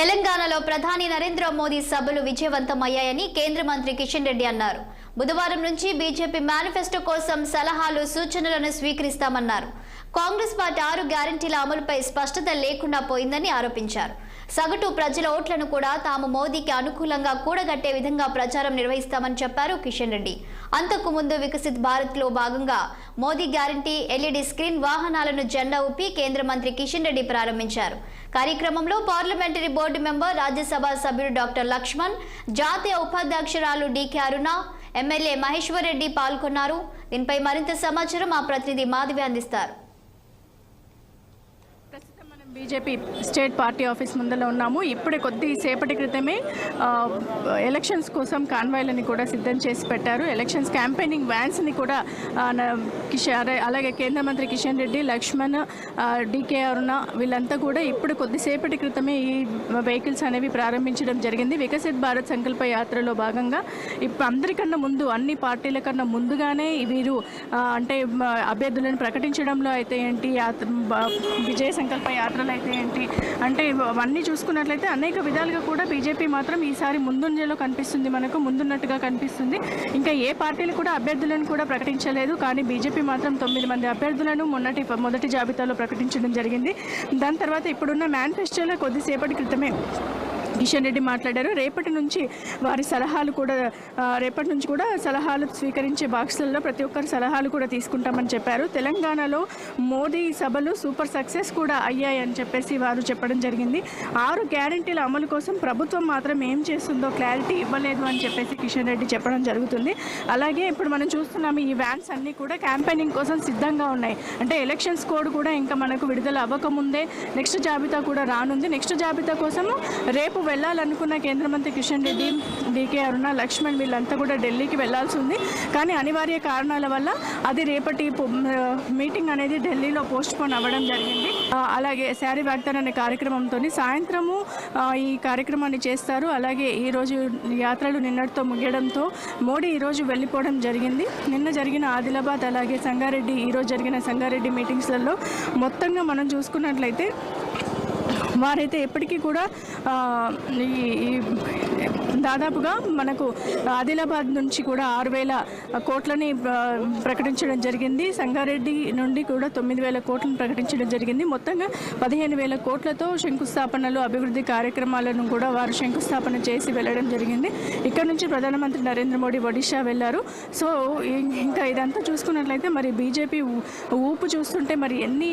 తెలంగాణలో ప్రధాని నరేంద్ర మోదీ సభలు విజయవంతమయ్యాయని కేంద్ర మంత్రి కిషన్ రెడ్డి అన్నారు. బుధవారం నుంచి బీజేపీ మేనిఫెస్టో కోసం సలహాలు సూచనలను స్వీకరిస్తామన్నారు. కాంగ్రెస్ పార్టీ ఆరు గ్యారంటీల అమలుపై స్పష్టత లేకుండా పోయిందని ఆరోపించారు. సగటు ప్రజల ఓట్లను కూడా తాము మోదీకి అనుకూలంగా కూడగట్టే విధంగా ప్రచారం నిర్వహిస్తామని చెప్పారు కిషన్ రెడ్డి. అంతకు ముందు వికసిత్ భారత్లో భాగంగా మోదీ గ్యారంటీ ఎల్ఈడి స్క్రీన్ వాహనాలను జెండా ఊపి కేంద్ర మంత్రి కిషన్ రెడ్డి ప్రారంభించారు. కార్యక్రమంలో పార్లమెంటరీ బోర్డు మెంబర్ రాజ్యసభ సభ్యుడు డాక్టర్ లక్ష్మణ్ జాతీయ ఉపాధ్యక్షురాలు D K Aruna MLA Maheshwar Reddy పాల్గొన్నారు. దీనిపై మరింత సమాచారం మా ప్రతినిధి మాధవి అందిస్తారు. బీజేపీ స్టేట్ పార్టీ ఆఫీస్ ముందర ఉన్నాము. ఇప్పుడే కొద్దిసేపటి క్రితమే ఎలక్షన్స్ కోసం కాన్వాయ్లని కూడా సిద్ధం చేసి పెట్టారు. ఎలక్షన్స్ క్యాంపెయినింగ్ వ్యాన్స్ని కూడా అలాగే కేంద్ర మంత్రి కిషన్ రెడ్డి లక్ష్మణ్ డీకే అరుణ వీళ్ళంతా కూడా ఇప్పుడు కొద్దిసేపటి క్రితమే ఈ వెహికల్స్ అనేవి ప్రారంభించడం జరిగింది. వికసిత్ భారత్ సంకల్ప యాత్రలో భాగంగా ఇప్పుడు అందరికన్నా ముందు అన్ని పార్టీల కన్నా ముందుగానే వీరు అంటే అభ్యర్థులను ప్రకటించడంలో అయితే ఏంటి యాత్ర విజయ సంకల్ప యాత్ర పాత్రలు అయితే ఏంటి? అంటే అవన్నీ చూసుకున్నట్లయితే అనేక విధాలుగా కూడా బీజేపీ మాత్రం ఈసారి ముందుంజలో కనిపిస్తుంది మనకు ముందున్నట్టుగా కనిపిస్తుంది. ఇంకా ఏ పార్టీలు కూడా అభ్యర్థులను కూడా ప్రకటించలేదు. కానీ బీజేపీ మాత్రం తొమ్మిది మంది అభ్యర్థులను మొన్నటి మొదటి జాబితాలో ప్రకటించడం జరిగింది. దాని తర్వాత ఇప్పుడున్న మేనిఫెస్టోలో కొద్దిసేపటి క్రితమే కిషన్ రెడ్డి మాట్లాడారు. రేపటి నుంచి వారి సలహాలు కూడా రేపటి నుంచి కూడా సలహాలు స్వీకరించే బాక్సులలో ప్రతి ఒక్కరి సలహాలు కూడా తీసుకుంటామని చెప్పారు. తెలంగాణలో మోదీ సభలు సూపర్ సక్సెస్ కూడా అయ్యాయని చెప్పేసి వారు చెప్పడం జరిగింది. ఆరు గ్యారంటీల అమలు కోసం ప్రభుత్వం మాత్రం ఏం చేస్తుందో క్లారిటీ ఇవ్వలేదు అని చెప్పేసి కిషన్ రెడ్డి చెప్పడం జరుగుతుంది. అలాగే ఇప్పుడు మనం చూస్తున్నాము ఈ వ్యాన్స్ అన్నీ కూడా క్యాంపెయినింగ్ కోసం సిద్ధంగా ఉన్నాయి. అంటే ఎలక్షన్స్ కోడ్ కూడా ఇంకా మనకు విడుదల అవ్వకముందే నెక్స్ట్ జాబితా కూడా రానుంది. నెక్స్ట్ జాబితా కోసము రేపు వెళ్ళాలనుకున్న కేంద్ర మంత్రి కిషన్ రెడ్డి డీకే అరుణ లక్ష్మణ్ వీళ్ళంతా కూడా ఢిల్లీకి వెళ్ళాల్సి ఉంది. కానీ అనివార్య కారణాల వల్ల అది రేపటి మీటింగ్ అనేది ఢిల్లీలో పోస్ట్ పోన్ అవ్వడం జరిగింది. అలాగే శారీ వాగ్దాన్ అనే కార్యక్రమంతో సాయంత్రము ఈ కార్యక్రమాన్ని చేస్తారు. అలాగే ఈరోజు యాత్రలు నిన్నటితో ముగియడంతో మోడీ ఈరోజు వెళ్ళిపోవడం జరిగింది. నిన్న జరిగిన ఆదిలాబాద్ అలాగే సంగారెడ్డి ఈరోజు జరిగిన సంగారెడ్డి మీటింగ్స్లలో మొత్తంగా మనం చూసుకున్నట్లయితే వారైతే ఎప్పటికీ కూడా ఈ దాదాపుగా మనకు ఆదిలాబాద్ నుంచి కూడా ఆరు వేల కోట్లని ప్రకటించడం జరిగింది. సంగారెడ్డి నుండి కూడా తొమ్మిది వేల కోట్లను ప్రకటించడం జరిగింది. మొత్తంగా పదిహేను వేల కోట్లతో శంకుస్థాపనలు అభివృద్ధి కార్యక్రమాలను కూడా వారు శంకుస్థాపన చేసి వెళ్ళడం జరిగింది. ఇక్కడ నుంచి ప్రధానమంత్రి నరేంద్ర మోడీ ఒడిషా వెళ్ళారు. సో ఇంకా ఇదంతా చూసుకున్నట్లయితే మరి బీజేపీ ఊపు చూస్తుంటే మరి ఎన్ని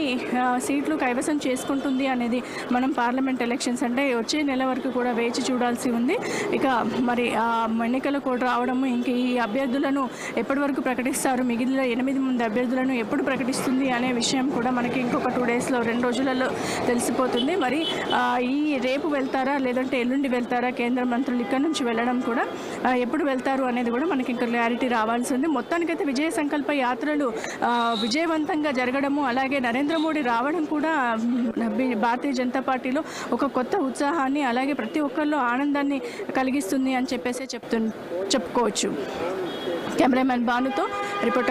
సీట్లు కైవసం చేసుకుంటుంది అనేది మనం పార్లమెంట్ ఎలక్షన్స్ అంటే వచ్చే నెల వరకు కూడా వేచి చూడాల్సి ఉంది. ఇక మరి ఆ ఎన్నికల కోడ్ రావడము ఇంక ఈ అభ్యర్థులను ఎప్పటి వరకు ప్రకటిస్తారు మిగిలిన ఎనిమిది మంది అభ్యర్థులను ఎప్పుడు ప్రకటిస్తుంది అనే విషయం కూడా మనకి ఇంకొక టూ డేస్లో రెండు రోజులలో తెలిసిపోతుంది. మరి ఈ రేపు వెళ్తారా లేదంటే ఎల్లుండి వెళ్తారా కేంద్ర మంత్రులు ఇక్కడ నుంచి వెళ్ళడం కూడా ఎప్పుడు వెళ్తారు అనేది కూడా మనకి ఇంకా క్లారిటీ రావాల్సి ఉంది. మొత్తానికైతే విజయ సంకల్ప యాత్రలు విజయవంతంగా జరగడము అలాగే నరేంద్ర మోడీ రావడం కూడా భారతీయ జనతా పార్టీ పార్టీలో ఒక కొత్త ఉత్సాహాన్ని అలాగే ప్రతి ఒక్కరిలో ఆనందాన్ని కలిగిస్తుంది అని చెప్పేసి చెప్తు చెప్పుకోవచ్చు. Cameraman భానుతో reporter